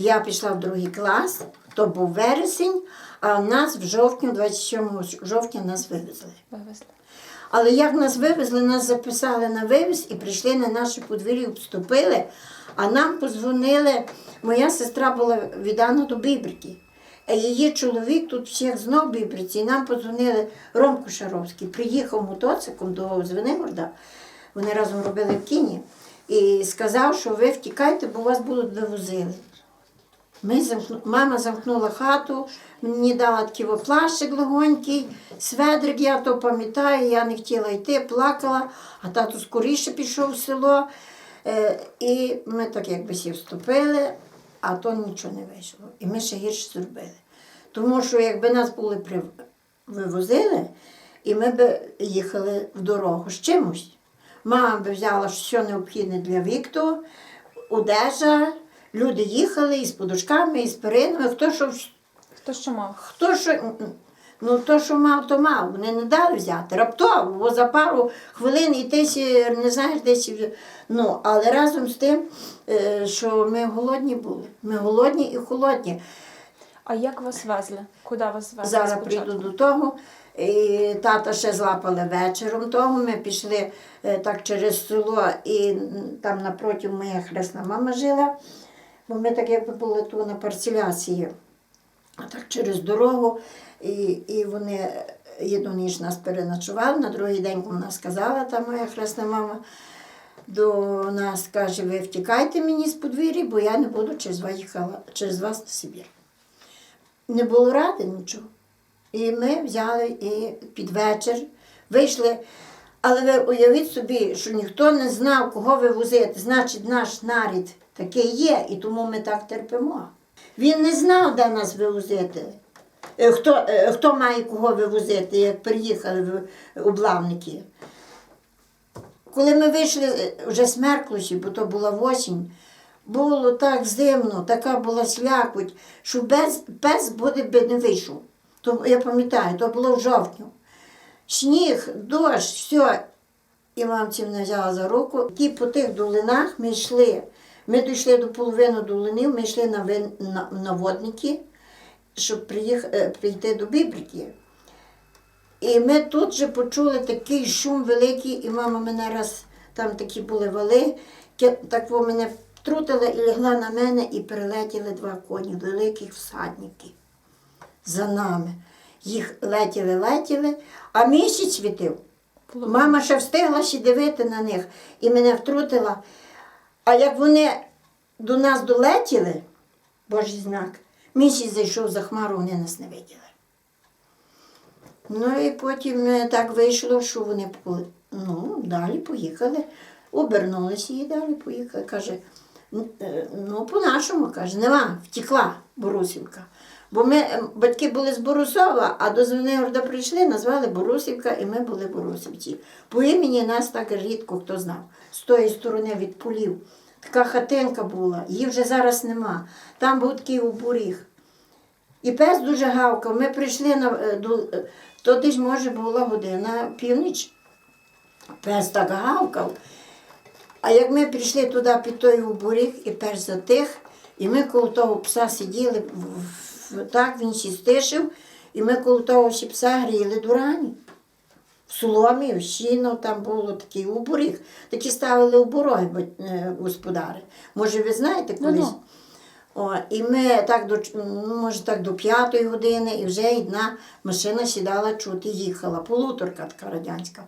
Я пішла в другий клас, то був вересень, а нас в жовтні, 27 жовтня нас вивезли. Вивезли. Але як нас вивезли, нас записали на вивіз і прийшли на наше подвір'я, обступили, а нам подзвонили. Моя сестра була віддана до Бібрики. А її чоловік тут всіх знов Бібриці, і нам подзвонили Ромко Шаровський. Приїхав мотоциклом до Звенигорда. Вони разом робили в кіні. І сказав, що ви втікайте, бо вас будуть вивозили. Ми замкну... Мама замкнула хату, мені дала такий плащик легонький, сведрик, я то пам'ятаю, я не хотіла йти, плакала, а тато скоріше пішов в село. Е, і ми так якби всі вступили, а то нічого не вийшло. І ми ще гірше зробили. Тому що якби нас були при... вивозили, і ми б їхали в дорогу з чимось. Мама би взяла все необхідне для Вікту, одежа. Люди їхали із подушками, із перинами. Хто що, Хто що мав? хто що, ну то, що мав, то мав. Вони не дали взяти. Раптово, бо за пару хвилин і ти сі, не знаєш, десь. Ну, але разом з тим, е, що ми голодні були. Ми голодні і холодні. А як вас везли? Куди вас везли? Зараз спочатку? прийду до того. І тата ще злапали вечором того. Ми пішли е, так через село, і там напроти моя хресна мама жила, бо ми так якби були тут на парцеляції. А так через дорогу. І, і вони одну ніч нас переночували. На другий день вона сказала, та моя хресна мама до нас каже, ви втікайте мені з подвір'я, бо я не буду через вас їхала, через вас на Сибір. Не було ради нічого. І ми взяли і під вечір вийшли. Але ви уявіть собі, що ніхто не знав, кого вивозити. Значить, наш нарід такий є, і тому ми так терпимо. Він не знав, де нас вивозити. Е, Хто, е, хто має кого вивозити, як приїхали в- облавники. Коли ми вийшли, е, вже смерклося, бо то була осінь, було так зимно, така була слякоть, що без, пес буде би не вийшов. То, я пам'ятаю, то було в жовтню. Сніг, дощ, все. І мамці мене взяла за руку. Ті по тих долинах ми йшли. Ми дійшли до половини долинів, ми йшли на, вин, на, на водники, щоб приїх, е, прийти до Бібрики. І ми тут же почули такий шум великий, і мама мене раз, там такі були вали, так во мене втрутила і лягла на мене, і прилетіли два коні, великих всадники за нами. Їх летіли, летіли, а місяць світив. Мама ще встигла ще дивити на них і мене втрутила. А як вони до нас долетіли, Божий знак, місяць зайшов за хмару, вони нас не виділи. Ну і потім е, так вийшло, що вони ну, далі поїхали, обернулися і далі поїхали. Каже, е, ну по-нашому, каже, нема, втекла Борусівка. Бо ми, е, батьки були з Борусова, а до Звенигорода прийшли, назвали Борусівка, і ми були Борусівці. По імені нас так рідко хто знав. З тої сторони від полів. Така хатинка була, її вже зараз нема. Там був такий обуріг. І пес дуже гавкав. Ми прийшли на е, е, то десь може була година північ. Пес так гавкав. А як ми прийшли туди під той обуріг, і пес затих, і ми коло того пса сиділи, в- так він ще стишив, і ми коло того ще пса гріли до рані. В соломі, в щіно, там було такий обуріг. Такі ставили обороги бо- е, господари. Може, ви знаєте колись? Ну-ну. О, і ми так до ну, може так до п'ятої години, і вже одна машина сідала чути, їхала. Полуторка така радянська.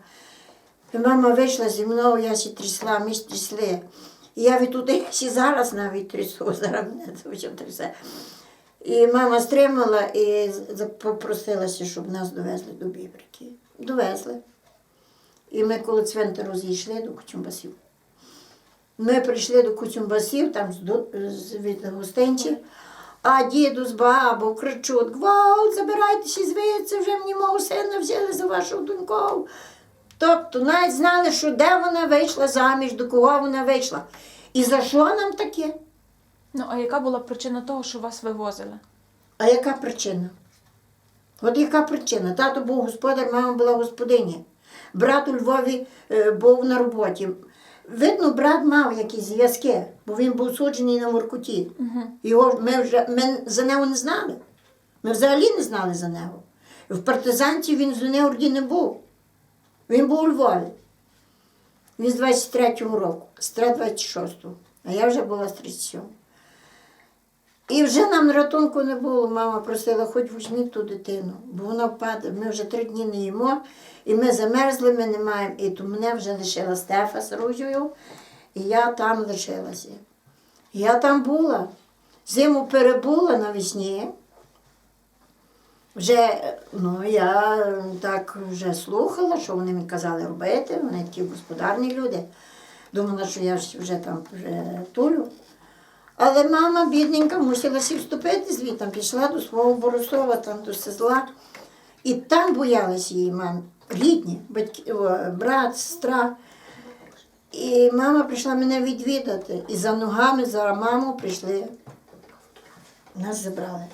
І мама вийшла зі мною, я ще трясла, ми ж трясли. І я від туди ще зараз навіть трясу, зараз мене дуже трясе. І мама стримала і попросилася, щоб нас довезли до Бібрики. Довезли. І ми коли цвинтару зійшли до Кучумбасів. Ми прийшли до Куцюмбасів, там від гостинців, а діду з бабою кричуть: Гвалт, забирайтеся звідси, вже мені мого сина взяли за вашу доньку. Тобто навіть знали, що де вона вийшла заміж, до кого вона вийшла. І за що нам таке? Ну, а яка була причина того, що вас вивозили? А яка причина? От яка причина? Тато був господар, мама була господиня. Брат у Львові е, був на роботі. видно, брат мав якісь зв'язки, бо він був суджений на Воркуті. Угу. Його ми вже ми за нього не знали. Ми взагалі не знали за нього. В партизанці він з Неорді не був. Він був у Львові. Він з 23-го року, з 26-го. А я вже була з 37-го. І вже нам ратунку не було. Мама просила, хоч візьміть ту дитину, бо вона впаде. Ми вже три дні не їмо, і ми замерзли, ми не маємо. І то мене вже лишила Стефа з Рузею, і я там лишилася. Я там була, зиму перебула навесні. Вже ну, я так вже слухала, що вони мені казали робити, вони такі господарні люди. Думала, що я вже там вже тулю. Але мама, бідненька, мусила вступити звідти, пішла до свого Борисова, там до села. І там боялась її мам, рідні, батьки, брат, сестра. І мама прийшла мене відвідати. І за ногами, за маму прийшли. Нас забрали.